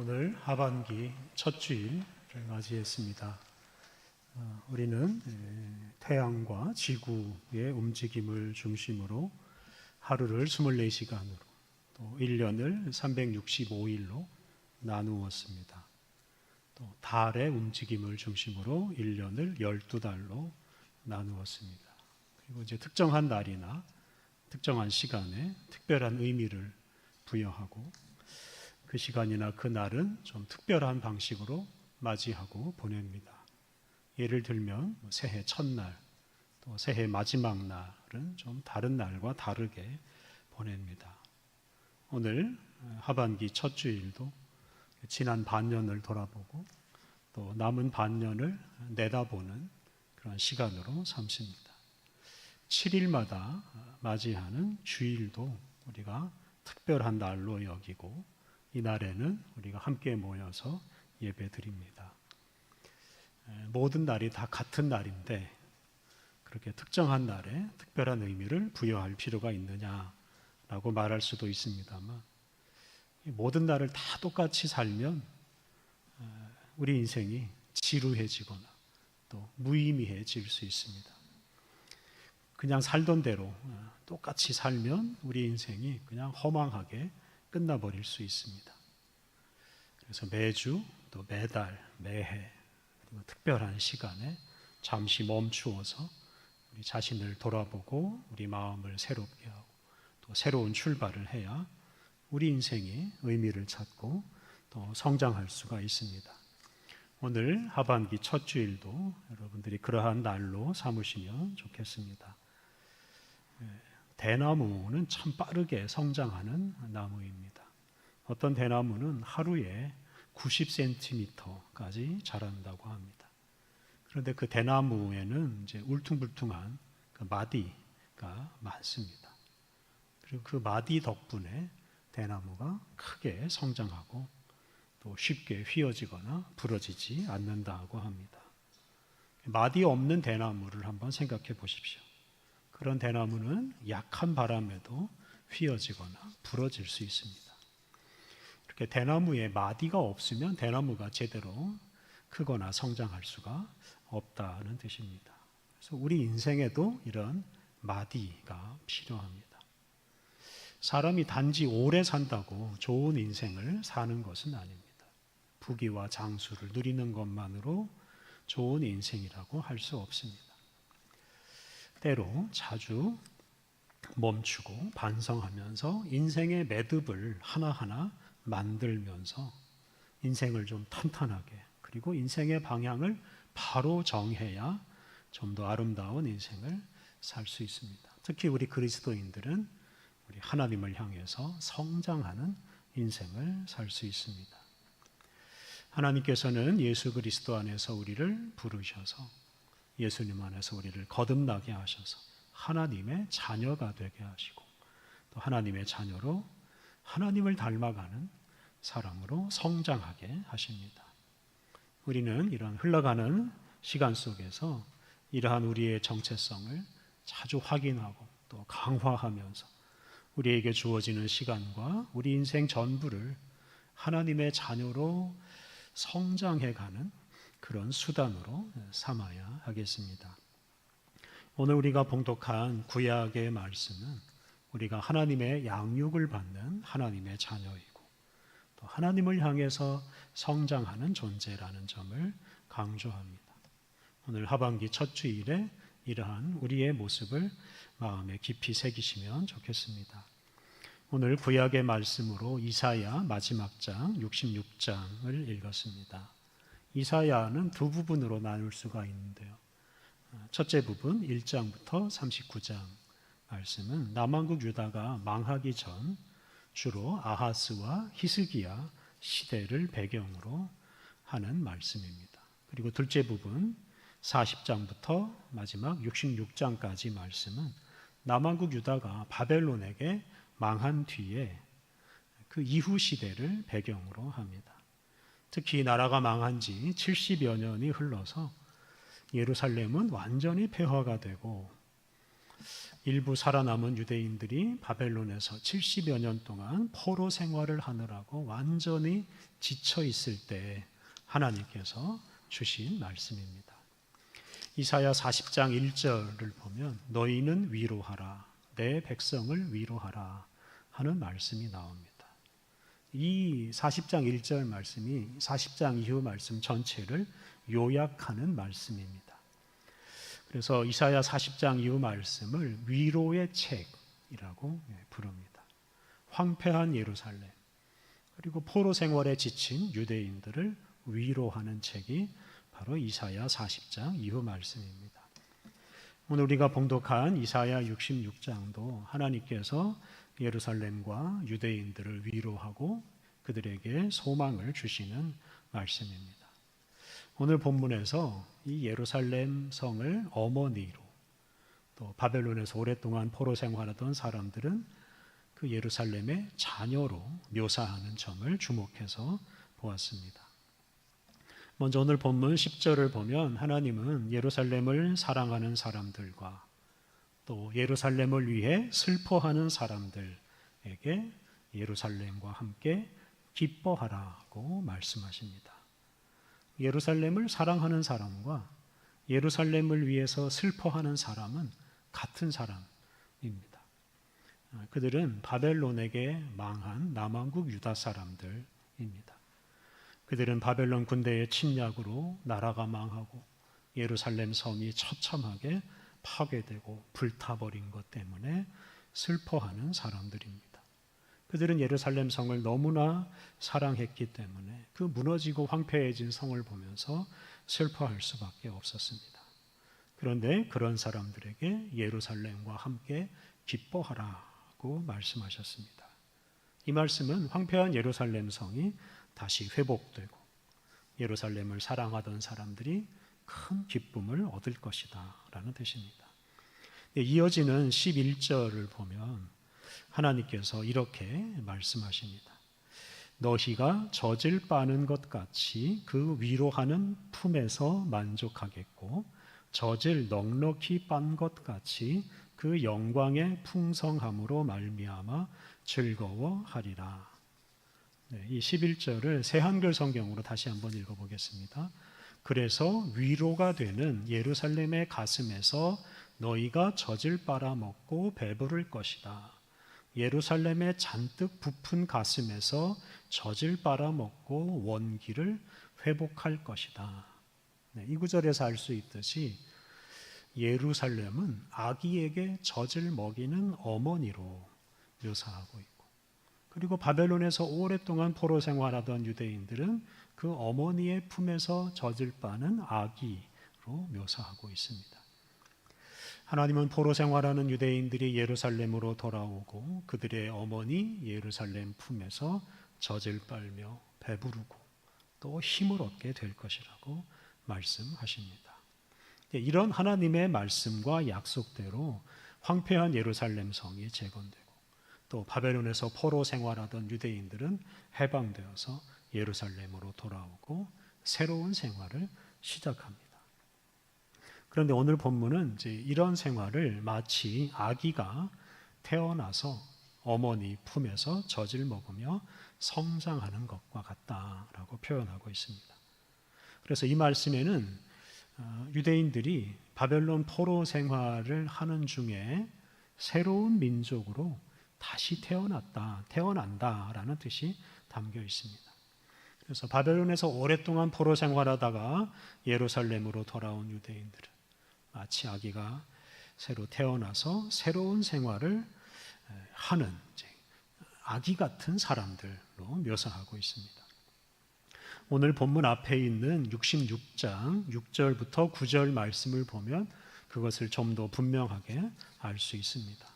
오늘 하반기 첫 주일을 맞이했습니다. 어, 우리는 에, 태양과 지구의 움직임을 중심으로 하루를 24시간으로 또 1년을 365일로 나누었습니다. 또 달의 움직임을 중심으로 1년을 12달로 나누었습니다. 그리고 이제 특정한 날이나 특정한 시간에 특별한 의미를 부여하고 그 시간이나 그 날은 좀 특별한 방식으로 맞이하고 보냅니다. 예를 들면 뭐 새해 첫날, 또 새해 마지막 날은 좀 다른 날과 다르게 보냅니다. 오늘 하반기 첫 주일도 지난 반년을 돌아보고 또 남은 반년을 내다보는 그런 시간으로 삼습니다. 7일마다 맞이하는 주일도 우리가 특별한 날로 여기고 이 날에는 우리가 함께 모여서 예배 드립니다. 모든 날이 다 같은 날인데 그렇게 특정한 날에 특별한 의미를 부여할 필요가 있느냐라고 말할 수도 있습니다만 모든 날을 다 똑같이 살면 우리 인생이 지루해지거나 또 무의미해질 수 있습니다. 그냥 살던 대로 똑같이 살면 우리 인생이 그냥 허망하게 끝나버릴 수 있습니다. 그래서 매주 또 매달 매해 그리고 특별한 시간에 잠시 멈추어서 우리 자신을 돌아보고 우리 마음을 새롭게 하고 또 새로운 출발을 해야 우리 인생이 의미를 찾고 또 성장할 수가 있습니다. 오늘 하반기 첫 주일도 여러분들이 그러한 날로 삼으시면 좋겠습니다. 대나무는 참 빠르게 성장하는 나무입니다. 어떤 대나무는 하루에 90cm까지 자란다고 합니다. 그런데 그 대나무에는 이제 울퉁불퉁한 그 마디가 많습니다. 그리고 그 마디 덕분에 대나무가 크게 성장하고 또 쉽게 휘어지거나 부러지지 않는다고 합니다. 마디 없는 대나무를 한번 생각해 보십시오. 그런 대나무는 약한 바람에도 휘어지거나 부러질 수 있습니다. 이렇게 대나무에 마디가 없으면 대나무가 제대로 크거나 성장할 수가 없다는 뜻입니다. 그래서 우리 인생에도 이런 마디가 필요합니다. 사람이 단지 오래 산다고 좋은 인생을 사는 것은 아닙니다. 부귀와 장수를 누리는 것만으로 좋은 인생이라고 할 수 없습니다. 때로 자주 멈추고 반성하면서 인생의 매듭을 하나하나 만들면서 인생을 좀 탄탄하게 그리고 인생의 방향을 바로 정해야 좀 더 아름다운 인생을 살 수 있습니다. 특히 우리 그리스도인들은 우리 하나님을 향해서 성장하는 인생을 살 수 있습니다. 하나님께서는 예수 그리스도 안에서 우리를 부르셔서 예수님 안에서 우리를 거듭나게 하셔서 하나님의 자녀가 되게 하시고 또 하나님의 자녀로 하나님을 닮아가는 사람으로 성장하게 하십니다. 우리는 이런 흘러가는 시간 속에서 이러한 우리의 정체성을 자주 확인하고 또 강화하면서 우리에게 주어지는 시간과 우리 인생 전부를 하나님의 자녀로 성장해가는 그런 수단으로 삼아야 하겠습니다. 오늘 우리가 봉독한 구약의 말씀은 우리가 하나님의 양육을 받는 하나님의 자녀이고 또 하나님을 향해서 성장하는 존재라는 점을 강조합니다. 오늘 하반기 첫 주일에 이러한 우리의 모습을 마음에 깊이 새기시면 좋겠습니다. 오늘 구약의 말씀으로 이사야 마지막 장 66장을 읽었습니다. 이사야는 두 부분으로 나눌 수가 있는데요. 첫째 부분 1장부터 39장 말씀은 남왕국 유다가 망하기 전 주로 아하스와 히스기야 시대를 배경으로 하는 말씀입니다. 그리고 둘째 부분 40장부터 마지막 66장까지 말씀은 남왕국 유다가 바벨론에게 망한 뒤에 그 이후 시대를 배경으로 합니다. 특히 나라가 망한 지 70여 년이 흘러서 예루살렘은 완전히 폐허가 되고 일부 살아남은 유대인들이 바벨론에서 70여 년 동안 포로 생활을 하느라고 완전히 지쳐 있을 때 하나님께서 주신 말씀입니다. 이사야 40장 1절을 보면 너희는 위로하라 내 백성을 위로하라 하는 말씀이 나옵니다. 이 40장 1절 말씀이 40장 이후 말씀 전체를 요약하는 말씀입니다. 그래서 이사야 40장 이후 말씀을 위로의 책이라고 부릅니다. 황폐한 예루살렘 그리고 포로 생활에 지친 유대인들을 위로하는 책이 바로 이사야 40장 이후 말씀입니다. 오늘 우리가 봉독한 이사야 66장도 하나님께서 예루살렘과 유대인들을 위로하고 그들에게 소망을 주시는 말씀입니다. 오늘 본문에서 이 예루살렘 성을 어머니로 또 바벨론에서 오랫동안 포로 생활하던 사람들은 그 예루살렘의 자녀로 묘사하는 점을 주목해서 보았습니다. 먼저 오늘 본문 10절을 보면 하나님은 예루살렘을 사랑하는 사람들과 또 예루살렘을 위해 슬퍼하는 사람들에게 예루살렘과 함께 기뻐하라고 말씀하십니다. 예루살렘을 사랑하는 사람과 예루살렘을 위해서 슬퍼하는 사람은 같은 사람입니다. 그들은 바벨론에게 망한 남왕국 유다 사람들입니다. 그들은 바벨론 군대의 침략으로 나라가 망하고 예루살렘 섬이 처참하게 파괴되고 불타버린 것 때문에 슬퍼하는 사람들입니다. 그들은 예루살렘 성을 너무나 사랑했기 때문에 그 무너지고 황폐해진 성을 보면서 슬퍼할 수밖에 없었습니다. 그런데 그런 사람들에게 예루살렘과 함께 기뻐하라고 말씀하셨습니다. 이 말씀은 황폐한 예루살렘 성이 다시 회복되고 예루살렘을 사랑하던 사람들이 큰 기쁨을 얻을 것이다 라는 뜻입니다. 이어지는 11절을 보면 하나님께서 이렇게 말씀하십니다. 너희가 젖을 빠는 것 같이 그 위로하는 품에서 만족하겠고 젖을 넉넉히 빤 것 같이 그 영광의 풍성함으로 말미암아 즐거워하리라. 네, 이 11절을 새 한글 성경으로 다시 한번 읽어 보겠습니다. 그래서 위로가 되는 예루살렘의 가슴에서 너희가 젖을 빨아먹고 배부를 것이다. 예루살렘의 잔뜩 부푼 가슴에서 젖을 빨아먹고 원기를 회복할 것이다. 네, 이 구절에서 알 수 있듯이 예루살렘은 아기에게 젖을 먹이는 어머니로 묘사하고 있고 그리고 바벨론에서 오랫동안 포로 생활하던 유대인들은 그 어머니의 품에서 젖을 빠는 아기로 묘사하고 있습니다. 하나님은 포로 생활하는 유대인들이 예루살렘으로 돌아오고 그들의 어머니 예루살렘 품에서 젖을 빨며 배부르고 또 힘을 얻게 될 것이라고 말씀하십니다. 이런 하나님의 말씀과 약속대로 황폐한 예루살렘 성이 재건되고 또 바벨론에서 포로 생활하던 유대인들은 해방되어서 예루살렘으로 돌아오고 새로운 생활을 시작합니다. 그런데 오늘 본문은 이제 이런 생활을 마치 아기가 태어나서 어머니 품에서 젖을 먹으며 성장하는 것과 같다라고 표현하고 있습니다. 그래서 이 말씀에는 어, 유대인들이 바벨론 포로 생활을 하는 중에 새로운 민족으로 다시 태어났다, 태어난다라는 뜻이 담겨 있습니다. 그래서 바벨론에서 오랫동안 포로 생활하다가 예루살렘으로 돌아온 유대인들은 마치 아기가 새로 태어나서 새로운 생활을 하는 아기 같은 사람들로 묘사하고 있습니다. 오늘 본문 앞에 있는 66장 6절부터 9절 말씀을 보면 그것을 좀 더 분명하게 알 수 있습니다.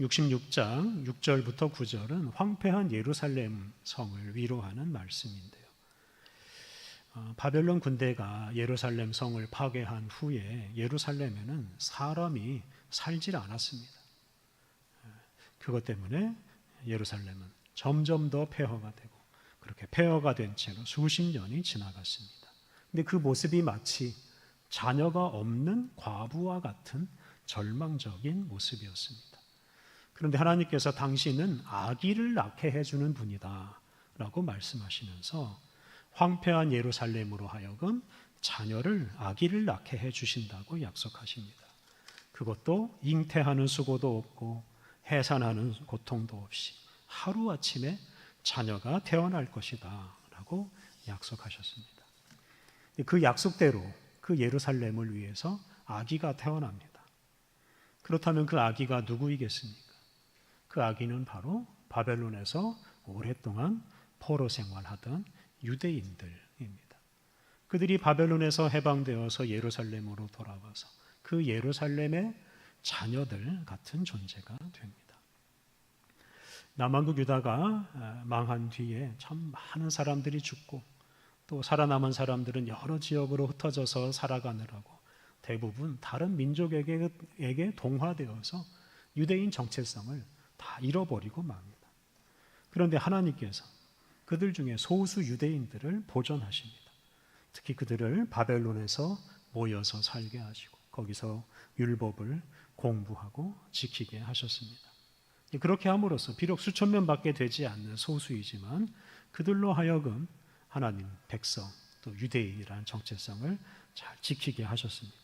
66장 6절부터 9절은 황폐한 예루살렘 성을 위로하는 말씀인데요. 어, 바벨론 군대가 예루살렘 성을 파괴한 후에 예루살렘에는 사람이 살질 않았습니다. 그것 때문에 예루살렘은 점점 더 폐허가 되고 그렇게 폐허가 된 채로 수십 년이 지나갔습니다. 근데 그 모습이 마치 자녀가 없는 과부와 같은 절망적인 모습이었습니다. 그런데 하나님께서 당신은 아기를 낳게 해주는 분이다. 라고 말씀하시면서 황폐한 예루살렘으로 하여금 자녀를 아기를 낳게 해주신다고 약속하십니다. 그것도 잉태하는 수고도 없고 해산하는 고통도 없이 하루아침에 자녀가 태어날 것이다. 라고 약속하셨습니다. 그 약속대로 그 예루살렘을 위해서 아기가 태어납니다. 그렇다면 그 아기가 누구이겠습니까? 그 아기는 바로 바벨론에서 오랫동안 포로 생활하던 유대인들입니다. 그들이 바벨론에서 해방되어서 예루살렘으로 돌아와서 그 예루살렘의 자녀들 같은 존재가 됩니다. 남한국 유다가 망한 뒤에 참 많은 사람들이 죽고 또 살아남은 사람들은 여러 지역으로 흩어져서 살아가느라고 대부분 다른 민족에게 동화되어서 유대인 정체성을 다 잃어버리고 맙니다. 그런데 하나님께서 그들 중에 소수 유대인들을 보존하십니다. 특히 그들을 바벨론에서 모여서 살게 하시고 거기서 율법을 공부하고 지키게 하셨습니다. 그렇게 함으로써 비록 수천 명밖에 되지 않는 소수이지만 그들로 하여금 하나님 백성 또 유대인이라는 정체성을 잘 지키게 하셨습니다.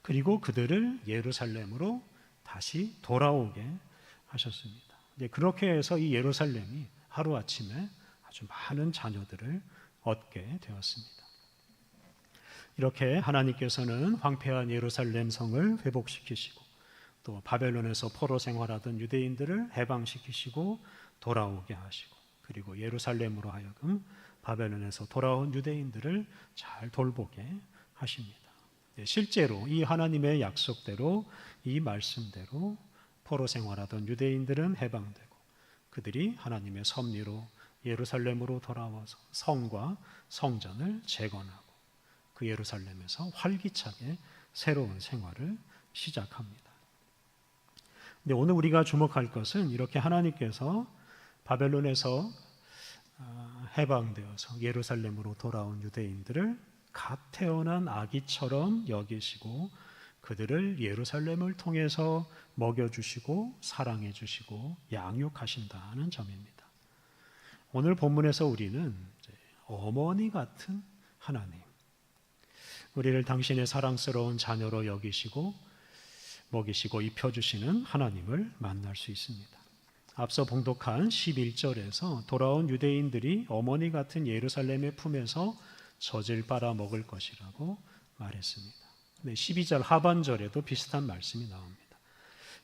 그리고 그들을 예루살렘으로 다시 돌아오게 하셨습니다. 그렇게 해서 이 예루살렘이 하루 아침에 아주 많은 자녀들을 얻게 되었습니다. 이렇게 하나님께서는 황폐한 예루살렘 성을 회복시키시고 또 바벨론에서 포로 생활하던 유대인들을 해방시키시고 돌아오게 하시고 그리고 예루살렘으로 하여금 바벨론에서 돌아온 유대인들을 잘 돌보게 하십니다. 네, 실제로 이 하나님의 약속대로 이 말씀대로 포로 생활하던 유대인들은 해방되고 그들이 하나님의 섭리로 예루살렘으로 돌아와서 성과 성전을 재건하고 그 예루살렘에서 활기차게 새로운 생활을 시작합니다. 근데 오늘 우리가 주목할 것은 이렇게 하나님께서 바벨론에서 아, 해방되어서 예루살렘으로 돌아온 유대인들을 갓 태어난 아기처럼 여기시고 그들을 예루살렘을 통해서 먹여주시고 사랑해주시고 양육하신다는 점입니다. 오늘 본문에서 우리는 어머니 같은 하나님, 우리를 당신의 사랑스러운 자녀로 여기시고 먹이시고 입혀주시는 하나님을 만날 수 있습니다. 앞서 봉독한 11절에서 돌아온 유대인들이 어머니 같은 예루살렘의 품에서 젖을 빨아 먹을 것이라고 말했습니다. 네, 12절 하반절에도 비슷한 말씀이 나옵니다.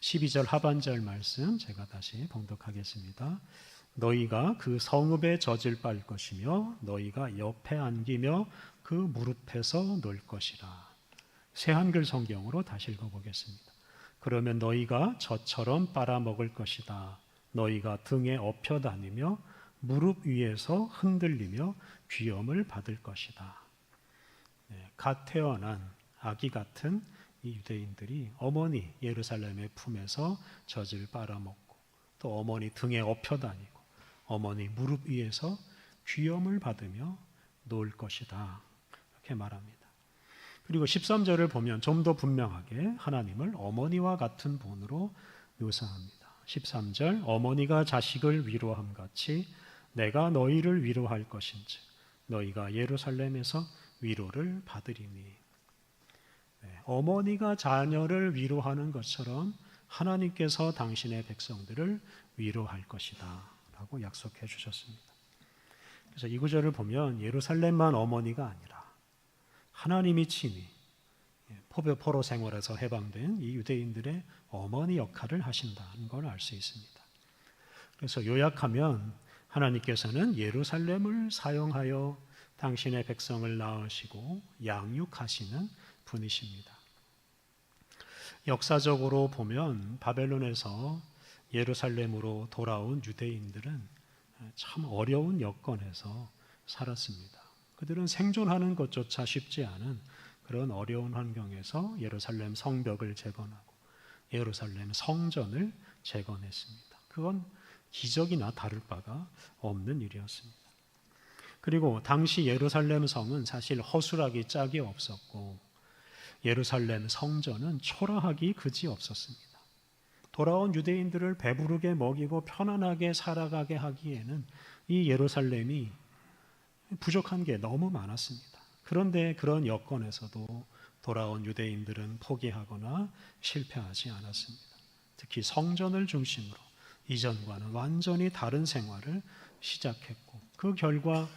12절 하반절 말씀 제가 다시 봉독하겠습니다. 너희가 그 성읍에 젖을 빨 것이며 너희가 옆에 안기며 그 무릎에서 놀 것이라. 새 한글 성경으로 다시 읽어보겠습니다. 그러면 너희가 저처럼 빨아먹을 것이다. 너희가 등에 업혀 다니며 무릎 위에서 흔들리며 귀염을 받을 것이다. 네, 갓 태어난 아기 같은 이 유대인들이 어머니 예루살렘의 품에서 젖을 빨아먹고 또 어머니 등에 업혀 다니고 어머니 무릎 위에서 귀염을 받으며 놓을 것이다. 이렇게 말합니다. 그리고 13절을 보면 좀 더 분명하게 하나님을 어머니와 같은 분으로 묘사합니다. 13절 어머니가 자식을 위로함 같이 내가 너희를 위로할 것인지 너희가 예루살렘에서 위로를 받으리니 네, 어머니가 자녀를 위로하는 것처럼 하나님께서 당신의 백성들을 위로할 것이다. 라고 약속해 주셨습니다. 그래서 이 구절을 보면 예루살렘만 어머니가 아니라 하나님이 친히 예, 포로 생활에서 해방된 이 유대인들의 어머니 역할을 하신다는 걸 알 수 있습니다. 그래서 요약하면 하나님께서는 예루살렘을 사용하여 당신의 백성을 낳으시고 양육하시는 분이십니다. 역사적으로 보면 바벨론에서 예루살렘으로 돌아온 유대인들은 참 어려운 여건에서 살았습니다. 그들은 생존하는 것조차 쉽지 않은 그런 어려운 환경에서 예루살렘 성벽을 재건하고 예루살렘 성전을 재건했습니다. 그건 기적이나 다를 바가 없는 일이었습니다. 그리고 당시 예루살렘 성은 사실 허술하기 짝이 없었고 예루살렘 성전은 초라하기 그지 없었습니다. 돌아온 유대인들을 배부르게 먹이고 편안하게 살아가게 하기에는 이 예루살렘이 부족한 게 너무 많았습니다. 그런데 그런 여건에서도 돌아온 유대인들은 포기하거나 실패하지 않았습니다. 특히 성전을 중심으로 이전과는 완전히 다른 생활을 시작했고 그 결과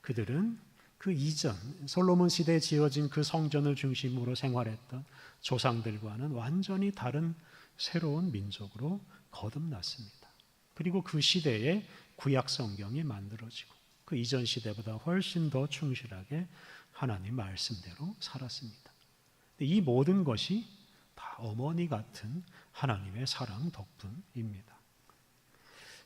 그들은 그 이전 솔로몬 시대에 지어진 그 성전을 중심으로 생활했던 조상들과는 완전히 다른 새로운 민족으로 거듭났습니다. 그리고 그 시대에 구약 성경이 만들어지고 그 이전 시대보다 훨씬 더 충실하게 하나님 말씀대로 살았습니다. 이 모든 것이 다 어머니 같은 하나님의 사랑 덕분입니다.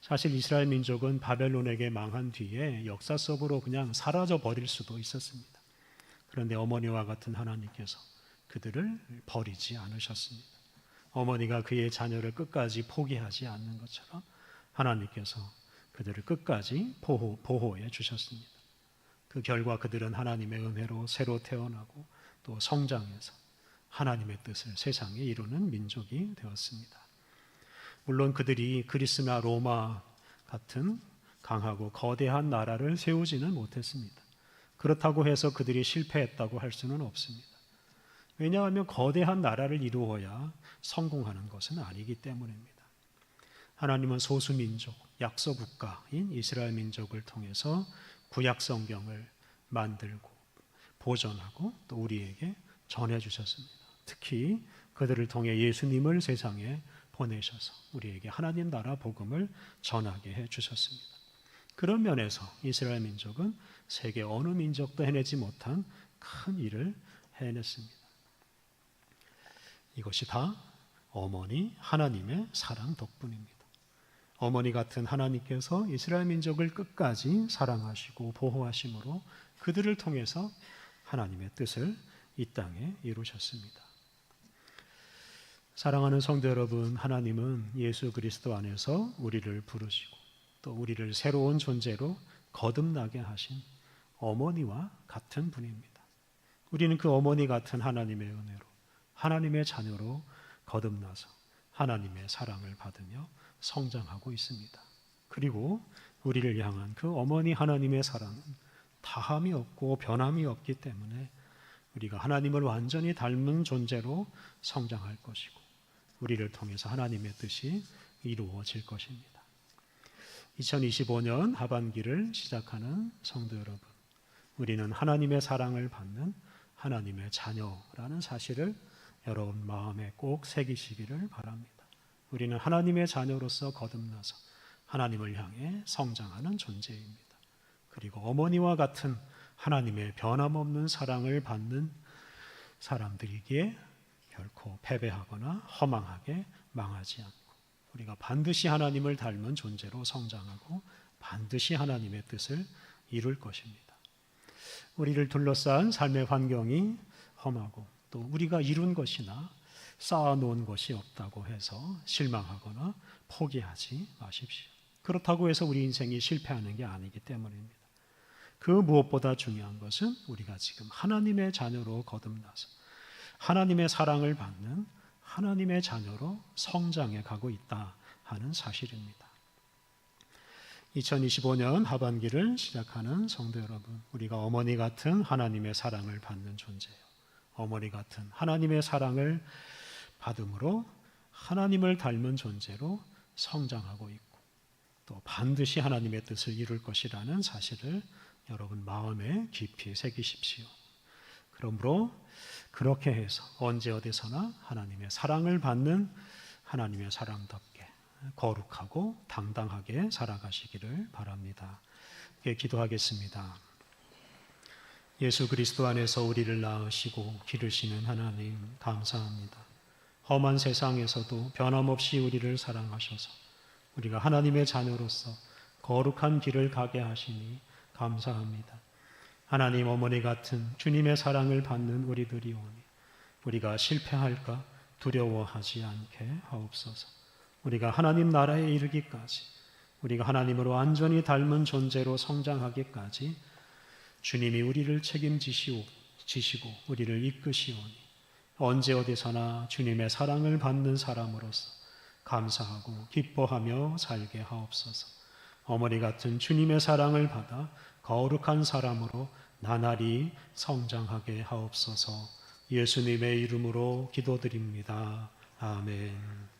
사실 이스라엘 민족은 바벨론에게 망한 뒤에 역사 속으로 그냥 사라져 버릴 수도 있었습니다. 그런데 어머니와 같은 하나님께서 그들을 버리지 않으셨습니다. 어머니가 그의 자녀를 끝까지 포기하지 않는 것처럼 하나님께서 그들을 끝까지 보호, 보호해 주셨습니다. 그 결과 그들은 하나님의 은혜로 새로 태어나고 또 성장해서 하나님의 뜻을 세상에 이루는 민족이 되었습니다. 물론 그들이 그리스나 로마 같은 강하고 거대한 나라를 세우지는 못했습니다. 그렇다고 해서 그들이 실패했다고 할 수는 없습니다. 왜냐하면 거대한 나라를 이루어야 성공하는 것은 아니기 때문입니다. 하나님은 소수민족, 약소국가인 이스라엘 민족을 통해서 구약 성경을 만들고 보존하고 또 우리에게 전해 주셨습니다. 특히 그들을 통해 예수님을 세상에 보내셔서 우리에게 하나님 나라 복음을 전하게 해 주셨습니다. 그런 면에서 이스라엘 민족은 세계 어느 민족도 해내지 못한 큰 일을 해냈습니다. 이것이 다 어머니 하나님의 사랑 덕분입니다. 어머니 같은 하나님께서 이스라엘 민족을 끝까지 사랑하시고 보호하심으로 그들을 통해서 하나님의 뜻을 이 땅에 이루셨습니다. 사랑하는 성도 여러분, 하나님은 예수 그리스도 안에서 우리를 부르시고 또 우리를 새로운 존재로 거듭나게 하신 어머니와 같은 분입니다. 우리는 그 어머니 같은 하나님의 은혜로 하나님의 자녀로 거듭나서 하나님의 사랑을 받으며 성장하고 있습니다. 그리고 우리를 향한 그 어머니 하나님의 사랑은 다함이 없고 변함이 없기 때문에 우리가 하나님을 완전히 닮은 존재로 성장할 것이고 우리를 통해서 하나님의 뜻이 이루어질 것입니다. 2025년 하반기를 시작하는 성도 여러분, 우리는 하나님의 사랑을 받는 하나님의 자녀라는 사실을 여러분 마음에 꼭 새기시기를 바랍니다. 우리는 하나님의 자녀로서 거듭나서 하나님을 향해 성장하는 존재입니다. 그리고 어머니와 같은 하나님의 변함없는 사랑을 받는 사람들이기에 결코 패배하거나 허망하게 망하지 않고 우리가 반드시 하나님을 닮은 존재로 성장하고 반드시 하나님의 뜻을 이룰 것입니다. 우리를 둘러싼 삶의 환경이 험하고 또 우리가 이룬 것이나 쌓아놓은 것이 없다고 해서 실망하거나 포기하지 마십시오. 그렇다고 해서 우리 인생이 실패하는 게 아니기 때문입니다. 그 무엇보다 중요한 것은 우리가 지금 하나님의 자녀로 거듭나서 하나님의 사랑을 받는 하나님의 자녀로 성장해 가고 있다 하는 사실입니다. 2025년 하반기를 시작하는 성도 여러분, 우리가 어머니 같은 하나님의 사랑을 받는 존재예요. 어머니 같은 하나님의 사랑을 받음으로 하나님을 닮은 존재로 성장하고 있고 또 반드시 하나님의 뜻을 이룰 것이라는 사실을 여러분 마음에 깊이 새기십시오. 그러므로 그렇게 해서 언제 어디서나 하나님의 사랑을 받는 하나님의 사랑답게 거룩하고 당당하게 살아가시기를 바랍니다. 예, 기도하겠습니다. 예수 그리스도 안에서 우리를 낳으시고 기르시는 하나님 감사합니다. 험한 세상에서도 변함없이 우리를 사랑하셔서 우리가 하나님의 자녀로서 거룩한 길을 가게 하시니 감사합니다. 하나님 어머니 같은 주님의 사랑을 받는 우리들이 오니 우리가 실패할까 두려워하지 않게 하옵소서. 우리가 하나님 나라에 이르기까지 우리가 하나님으로 완전히 닮은 존재로 성장하기까지 주님이 우리를 책임지시고 지시고 우리를 이끄시오니 언제 어디서나 주님의 사랑을 받는 사람으로서 감사하고 기뻐하며 살게 하옵소서. 어머니 같은 주님의 사랑을 받아 거룩한 사람으로 나날이 성장하게 하옵소서. 예수님의 이름으로 기도드립니다. 아멘.